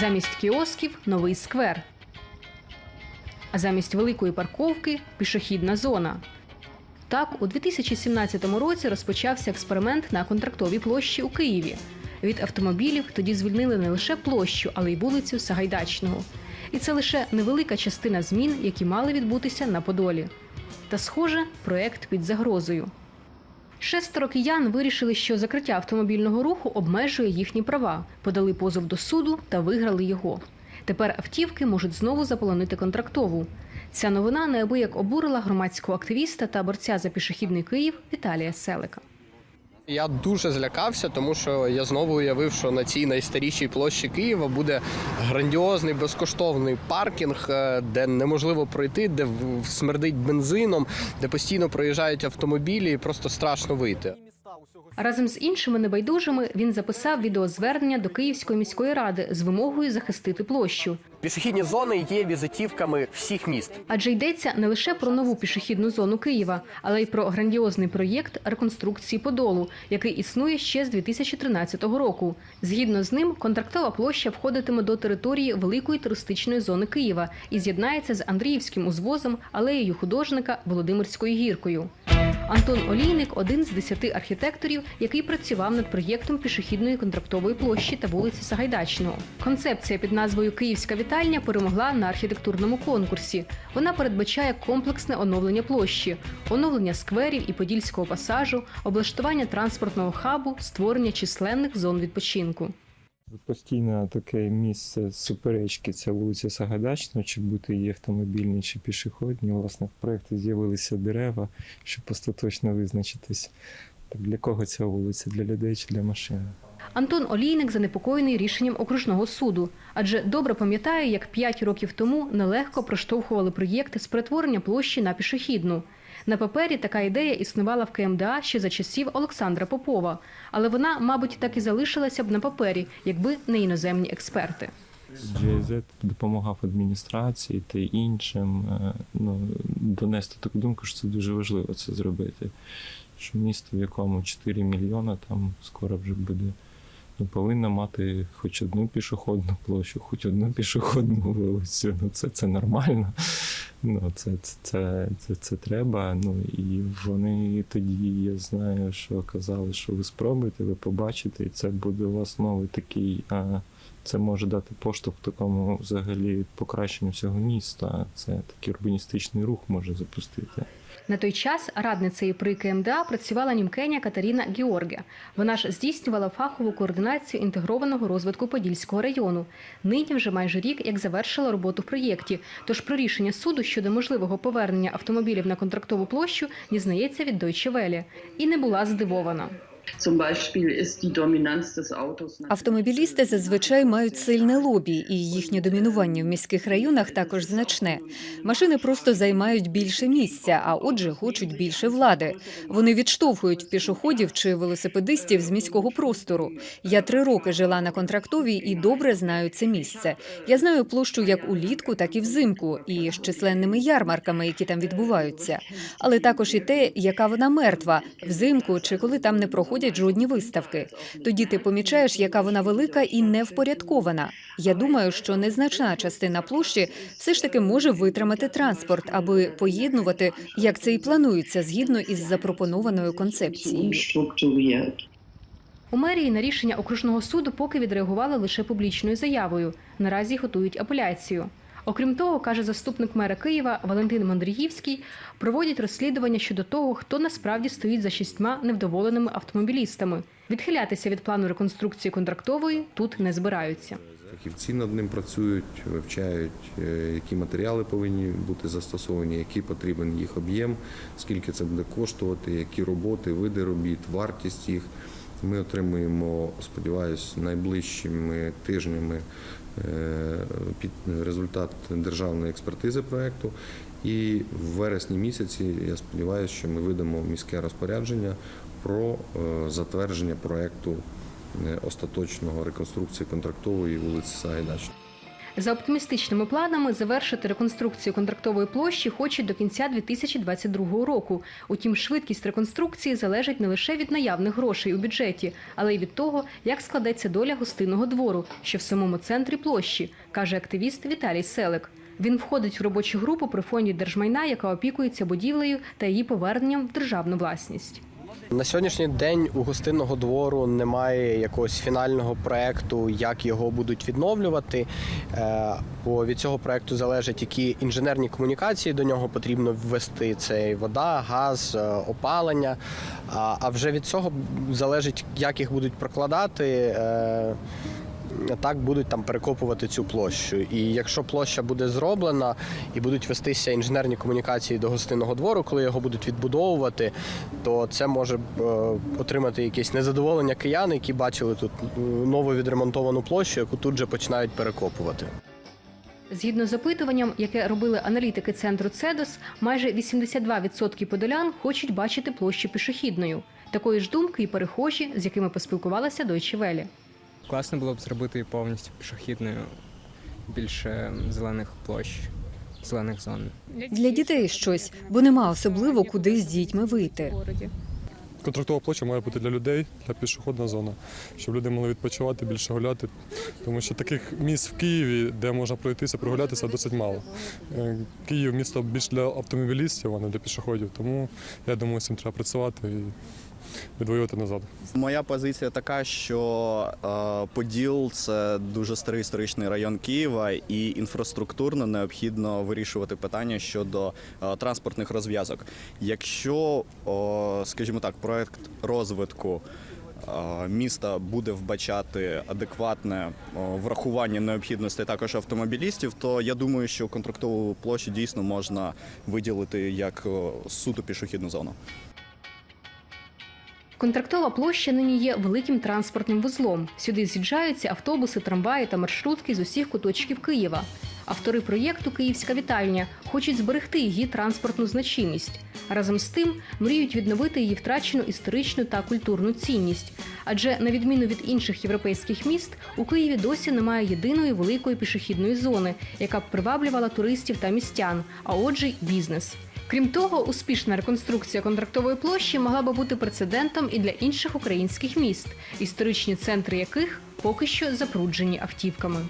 Замість кіосків новий сквер. А замість великої парковки пішохідна зона. Так, у 2017 році розпочався експеримент на контрактовій площі у Києві. Від автомобілів тоді звільнили не лише площу, але й вулицю Сагайдачного. І це лише невелика частина змін, які мали відбутися на Подолі. Та, схоже, проект під загрозою. Шестеро киян вирішили, що закриття автомобільного руху обмежує їхні права, подали позов до суду та виграли його. Тепер автівки можуть знову заполонити контрактову. Ця новина неабияк обурила громадського активіста та борця за пішохідний Київ Віталія Селика. Я дуже злякався, тому що я знову уявив, що на цій найстарішій площі Києва буде грандіозний безкоштовний паркінг, е, де неможливо пройти, де смердить бензином, де постійно проїжджають автомобілі, і просто страшно вийти. Разом з іншими небайдужими він записав відеозвернення до Київської міської ради з вимогою захистити площу. Пішохідні зони є візитівками всіх міст. Адже йдеться не лише про нову пішохідну зону Києва, але й про грандіозний проєкт реконструкції Подолу, який існує ще з 2013 року. Згідно з ним, контрактова площа входитиме до території великої туристичної зони Києва і з'єднається з Андріївським узвозом, алеєю художника Володимирською гіркою. Антон Олійник один з десяти архітекторів, який працював над проєктом пішохідної контрактової площі та вулиці Сагайдачного. Концепція під назвою Київська вітальня перемогла на архітектурному конкурсі. Вона передбачає комплексне оновлення площі, оновлення скверів і подільського пасажу, облаштування транспортного хабу, створення численних зон відпочинку. Постійно таке місце суперечки. Це вулиця Сагайдачна, чи бути її автомобільні, чи пішохідні. Власне, в проєкті з'явилися дерева, щоб остаточно визначитись. Так для кого ця вулиця? Для людей чи для машин? Антон Олійник занепокоєний рішенням окружного суду, адже добре пам'ятає, як п'ять років тому нелегко проштовхували проєкт з перетворення площі на пішохідну. На папері така ідея існувала в КМДА ще за часів Олександра Попова, але вона, мабуть, так і залишилася б на папері, якби не іноземні експерти. GIZ допомагав адміністрації та іншим е, ну, донести таку думку, що це дуже важливо це зробити. Що місто, в якому 4 мільйона, там скоро вже буде, ну, повинно мати хоч одну пішохідну площу, хоч одну пішохідну вулицю. Ну, це, це нормально. Ну, це, це, це, це, це треба. Ну, і вони тоді, я знаю, що казали, що ви спробуйте, ви побачите, і це буде у вас новий такий. А, це може дати поштовх такому взагалі покращенню всього міста. Це такий урбаністичний рух може запустити. На той час радницею при КМДА працювала німкеня Катерина Георге. Вона ж здійснювала фахову координацію інтегрованого розвитку Подільського району. Нині вже майже рік як завершила роботу в проєкті. Тож про рішення суду щодо можливого повернення автомобілів на контрактову площу дізнається від Deutsche Welle. і не була здивована. Автомобілісти зазвичай мають сильне лобі, і їхнє домінування в міських районах також значне. Машини просто займають більше місця, а отже, хочуть більше влади. Вони відштовхують пішоходів чи велосипедистів з міського простору. Я три роки жила на контрактовій і добре знаю це місце. Я знаю площу як улітку, так і взимку, і з численними ярмарками, які там відбуваються. Але також і те, яка вона мертва взимку чи коли там не проходять жодні виставки. Тоді ти помічаєш, яка вона велика і не впорядкована. Я думаю, що незначна частина площі все ж таки може витримати транспорт, аби поєднувати, як це і планується згідно із запропонованою концепцією. У мерії на рішення окружного суду поки відреагували лише публічною заявою. Наразі готують апеляцію. Окрім того, каже заступник мера Києва Валентин Мандріївський, проводять розслідування щодо того, хто насправді стоїть за шістьма невдоволеними автомобілістами. Відхилятися від плану реконструкції контрактової тут не збираються. Фахівці над ним працюють, вивчають, е, які матеріали повинні бути застосовані, який потрібен їх об'єм, скільки це буде коштувати, які роботи, види робіт, вартість їх. Ми отримуємо, сподіваюся, найближчими тижнями е, результат державної експертизи проекту. І в вересні місяці я сподіваюся, що ми видамо міське розпорядження про е, затвердження проекту е, остаточного реконструкції контрактової вулиці Сагайдачної. За оптимістичними планами завершити реконструкцію контрактової площі хочуть до кінця 2022 року. Утім, швидкість реконструкції залежить не лише від наявних грошей у бюджеті, але й від того, як складеться доля гостинного двору, що в самому центрі площі, каже активіст Віталій Селик. Він входить в робочу групу при фонді держмайна, яка опікується будівлею та її поверненням в державну власність. На сьогоднішній день у гостинного двору немає якогось фінального проекту, як його будуть відновлювати. Е, Бо від цього проекту залежать, які інженерні комунікації до нього потрібно ввести. Це вода, газ, е, опалення. А а вже від цього залежить, як їх будуть прокладати. Е, Так будуть там перекопувати цю площу. І якщо площа буде зроблена і будуть вестися інженерні комунікації до гостинного двору, коли його будуть відбудовувати, то це може е, отримати якесь незадоволення киян, які бачили тут е, нову відремонтовану площу, яку тут же починають перекопувати. Згідно з опитуванням, яке робили аналітики центру Цедос, майже 82% подолян хочуть бачити площу пішохідною. Такої ж думки і перехожі, з якими поспілкувалася Deutsche Welle. Класно було б зробити її повністю пішохідною, більше зелених площ, зелених зон. Для дітей щось, бо нема особливо куди з дітьми вийти. Контрактова площа має бути для людей, для пішохідна зона, щоб люди могли відпочивати, більше гуляти. Тому що таких місць в Києві, де можна пройтися, прогулятися, досить мало. Е, Київ місто більш для автомобілістів, а не для пішоходів. Тому я думаю, з цим треба працювати і відвоювати назад. Моя позиція така, що е, Поділ це дуже старий історичний район Києва, і інфраструктурно необхідно вирішувати питання щодо е, транспортних розв'язок. Якщо, скажімо так, проект розвитку. е, Міста буде вбачати адекватне врахування необхідностей також автомобілістів, то я думаю, що контрактову площу дійсно можна виділити як суто пішохідну зону. Контрактова площа нині є великим транспортним вузлом. Сюди з'їжджаються автобуси, трамваї та маршрутки з усіх куточків Києва. Автори проєкту Київська вітальня хочуть зберегти її транспортну значимість. Разом з тим мріють відновити її втрачену історичну та культурну цінність. Адже, на відміну від інших європейських міст, у Києві досі немає єдиної великої пішохідної зони, яка б приваблювала туристів та містян, а отже, бізнес. Крім того, успішна реконструкція контрактової площі могла би бути прецедентом і для інших українських міст, історичні центри яких поки що запруджені автівками.